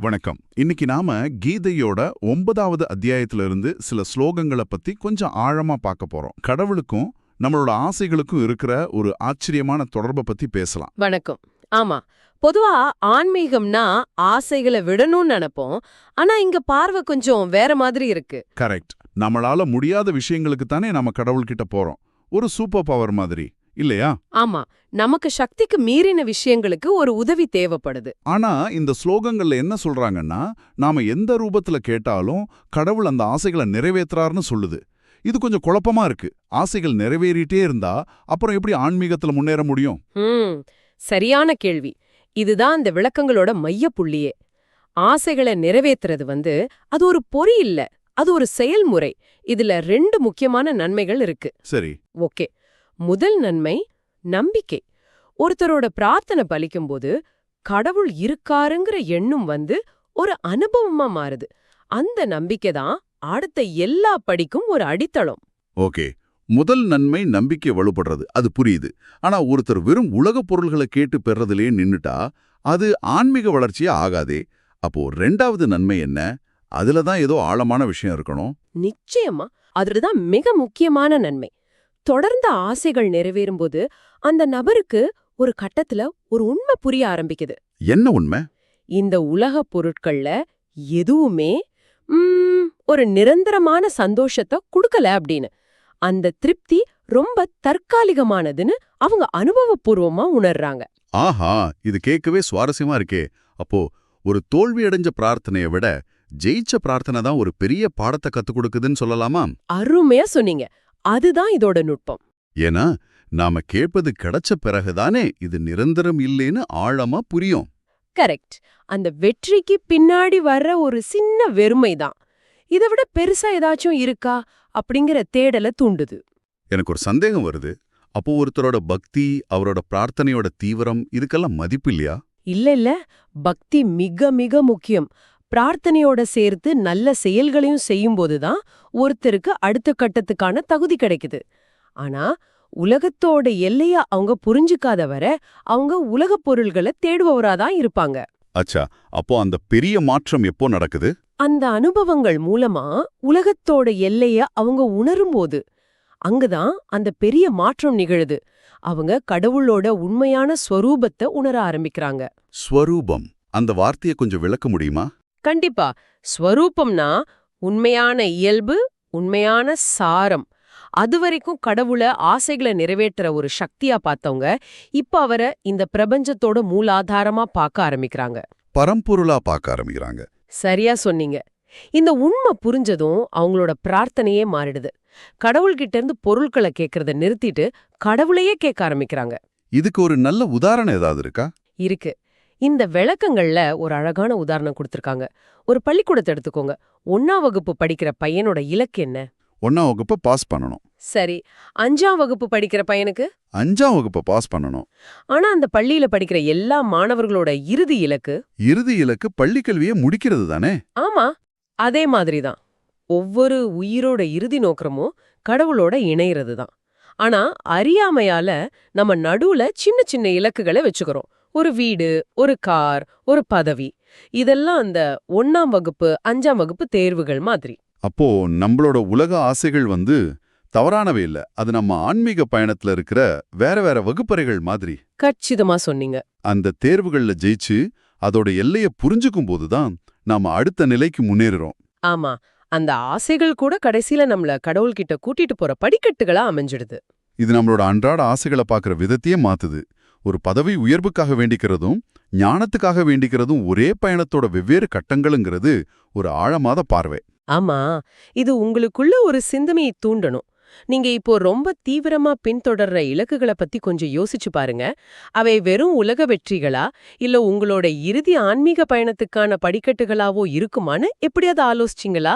வணக்கம். இன்னைக்கு நாம கீதையோட ஒன்பதாவது அத்தியாயத்துல இருந்து சில ஸ்லோகங்களை பத்தி கொஞ்சம் ஆழமா பார்க்க போறோம். கடவுளுக்கும் நம்மளோட ஆசைகளுக்கும் இருக்கிற ஒரு ஆச்சரியமான தொடர்பை பத்தி பேசலாம். வணக்கம். ஆமா பொதுவா ஆன்மீகம்னா ஆசைகளை விடணும்னு நினைப்போம். ஆனா இங்க பார்வை கொஞ்சம் வேற மாதிரி இருக்கு. கரெக்ட். நம்மளால முடியாத விஷயங்களுக்கு தானே நம்ம கடவுள்கிட்ட போறோம். ஒரு சூப்பர் பவர் மாதிரி. இல்லையா? ஆமா. நமக்கு சக்திக்கு மீறின விஷயங்களுக்கு ஒரு உதவி தேவைப்படுது. ஆனா இந்த ஸ்லோகங்கள்ல என்ன சொல்றாங்கன்னா நாம எந்த ரூபத்துல கேட்டாலும் கடவுள் அந்த ஆசைகளை நிறைவேத்துறாருன்னு சொல்லுது. இது கொஞ்சம் குழப்பமா இருக்கு. ஆசைகள் நிறைவேறிட்டே இருந்தா அப்புறம் எப்படி ஆன்மீகத்துல முன்னேற முடியும்? சரியான கேள்வி. இதுதான் இந்த விளக்கங்களோட மையப்புள்ளியே. ஆசைகளை நிறைவேத்துறது வந்து அது ஒரு பொறி இல்ல அது ஒரு செயல்முறை. இதுல ரெண்டு முக்கியமான நன்மைகள் இருக்கு. சரி. ஓகே. முதல் நன்மை நம்பிக்கை. ஒருத்தரோட பிரார்த்தனை பலிக்கும்போது கடவுள் இருக்காருங்கிற எண்ணம் வந்து ஒரு அனுபவமா மாறுது. அந்த நம்பிக்கை தான் அடுத்த எல்லா படிக்கும் ஒரு அடித்தளம். ஓகே. முதல் நன்மை நம்பிக்கை வலுப்படுறது. அது புரியுது. ஆனா ஒருத்தர் வெறும் உலகப் பொருள்களை கேட்டு பெறதிலேயே நின்னுட்டா அது ஆன்மீக வளர்ச்சியா ஆகாதே. அப்போ ரெண்டாவது நன்மை என்ன? அதுல தான் ஏதோ ஆழமான விஷயம் இருக்கணும். நிச்சயமா. அதுதான் மிக முக்கியமான நன்மை. தொடர்ந்த ஆசைகள் நிறைவேறும்போது அந்த நபருக்கு ஒரு கட்டத்துல ஒரு உண்மை புரிய ஆரம்பிக்குது. என்ன உண்மை? இந்த உலகப் பொருட்கள்ல எதுவுமே ஒரு நிரந்தரமான சந்தோஷத்தை குடுக்கல அப்படின்னு. அந்த திருப்தி ரொம்ப தற்காலிகமானதுன்னு அவங்க அனுபவபூர்வமா உணர்றாங்க. ஆஹா இது கேட்கவே சுவாரஸ்யமா இருக்கே. அப்போ ஒரு தோல்வி அடைஞ்ச பிரார்த்தனையை விட ஜெயிச்ச பிரார்த்தனை தான் ஒரு பெரிய பாடத்தை கத்துக் கொடுக்குதுன்னு சொல்லலாமா? அருமையா சொன்னீங்க. அதுதான் இதோட நுட்பம். ஏன்னா நாம கேட்பது கிடைச்ச பிறகுதானே இது நிரந்தரம் இல்லைன்னு ஆழமா புரியும். கரெக்ட். அந்த வெற்றிக்கு பின்னாடி வர்ற ஒரு சின்ன வெறுமை தான் இதை விட பெருசா ஏதாச்சும் இருக்கா? அப்படிங்கிற தேடலை தூண்டுது. எனக்கு ஒரு சந்தேகம் வருது. அப்போ ஒருத்தரோட பக்தி அவரோட பிரார்த்தனையோட தீவிரம் இதுக்கெல்லாம் மதிப்பு இல்லையா? இல்ல இல்ல. பக்தி மிக மிக முக்கியம். பிரார்த்தனையோட சேர்த்து நல்ல செயல்களையும் செய்யும்போது தான் ஒருத்தருக்கு அடுத்த கட்டத்துக்கான தகுதி கிடைக்குது. ஆனா உலகத்தோட எல்லைய அவங்க புரிஞ்சுக்காத வர அவங்க உலகப் பொருள்களை தேடுபவரா தான் இருப்பாங்க. அச்சா அப்போ அந்த பெரிய மாற்றம் எப்போ நடக்குது? அந்த அனுபவங்கள் மூலமா உலகத்தோட எல்லைய அவங்க உணரும்போது அங்கதான் அந்த பெரிய மாற்றம் நிகழுது. அவங்க கடவுளோட உண்மையான ஸ்வரூபத்தை உணர ஆரம்பிக்கிறாங்க. ஸ்வரூபம். அந்த வார்த்தையை கொஞ்சம் விளக்க முடியுமா? கண்டிப்பா. ஸ்வரூபம்னா உண்மையான இயல்பு உண்மையான சாரம். அதுவரைக்கும் கடவுள ஆசைகளை நிறைவேற்றுற ஒரு சக்தியா பார்த்தவங்க இப்ப அவரை இந்த பிரபஞ்சத்தோட மூலாதாரமா பார்க்க ஆரம்பிக்கிறாங்க. பரம்பொருளா பார்க்க ஆரம்பிக்கிறாங்க. சரியா சொன்னீங்க. இந்த உண்மை புரிஞ்சதும் அவங்களோட பிரார்த்தனையே மாறிடுது. கடவுள்கிட்ட இருந்து பொருட்களை கேட்கறத நிறுத்திட்டு கடவுளையே கேட்க ஆரம்பிக்கிறாங்க. இதுக்கு ஒரு நல்ல உதாரணம் ஏதாவது இருக்கா? இருக்கு. இந்த விளக்கங்கள்ல ஒரு அழகான உதாரணம் கொடுத்திருக்காங்க. ஒரு பள்ளிக்கூடத்தை எடுத்துக்கோங்க. ஒன்னாம் வகுப்பு படிக்கிற பையனோட இலக்கு என்ன? ஒன்னாம் வகுப்பை பாஸ் பண்ணணும். சரி. அஞ்சாம் வகுப்பு படிக்கிற பையனுக்கு? அஞ்சாம் வகுப்பை பாஸ் பண்ணணும். ஆனா அந்த பள்ளியில படிக்கிற எல்லா மாணவர்களோட இறுதி இலக்கு? இறுதி இலக்கு பள்ளி கல்வியை முடிக்கிறது தானே? ஆமா. அதே மாதிரிதான். ஒவ்வொரு உயிரோட இறுதி நோக்கமும் கடவுளோட இணையிறது தான் ஆனா அறியாமையால நம்ம நடுவுல சின்ன சின்ன இலக்குகளை வச்சுக்கிறோம். ஒரு வீடு ஒரு கார் ஒரு பதவி. இதெல்லாம் அந்த ஒன்னாம் வகுப்பு அஞ்சாம் வகுப்பு தேர்வுகள் மாதிரி. அப்போ நம்மளோட உலக ஆசைகள் வந்து தவறானவே இல்ல. அது நம்ம ஆன்மீக பயணத்துல இருக்கிற வேற வேற வகுப்பறைகள் மாதிரி. கச்சிதமா சொன்னீங்க. அந்த தேர்வுகள்ல ஜெயிச்சு அதோட எல்லைய புரிஞ்சுக்கும் போதுதான் நாம அடுத்த நிலைக்கு முன்னேறுறோம். ஆமா. அந்த ஆசைகள் கூட கடைசியில நம்மள கடவுள்கிட்ட கூட்டிட்டு போற படிக்கட்டுகளா அமைஞ்சிடுது. இது நம்மளோட அன்றாட ஆசைகளை பார்க்குற விதத்தையே மாத்துது. ஒரு பதவி உயர்வுக்காக வேண்டிக்கிறதும் ஞானத்துக்காக வேண்டிக்கிறதும் ஒரே பயணத்தோட வெவ்வேறு கட்டங்களுங்கிறது ஒரு ஆழமாத பார்வை. ஆமா இது உங்களுக்குள்ள ஒரு சிந்தனையை தூண்டணும். நீங்க இப்போ ரொம்ப தீவிரமா பின்தொடர்ற இலக்குகளை பத்தி கொஞ்சம் யோசிச்சு பாருங்க. அவை வெறும் உலக வெற்றிகளா இல்ல உங்களோட இறுதி ஆன்மீக பயணத்துக்கான படிக்கட்டுகளாவோ இருக்குமான்னு எப்படியாவது ஆலோசிச்சிங்களா?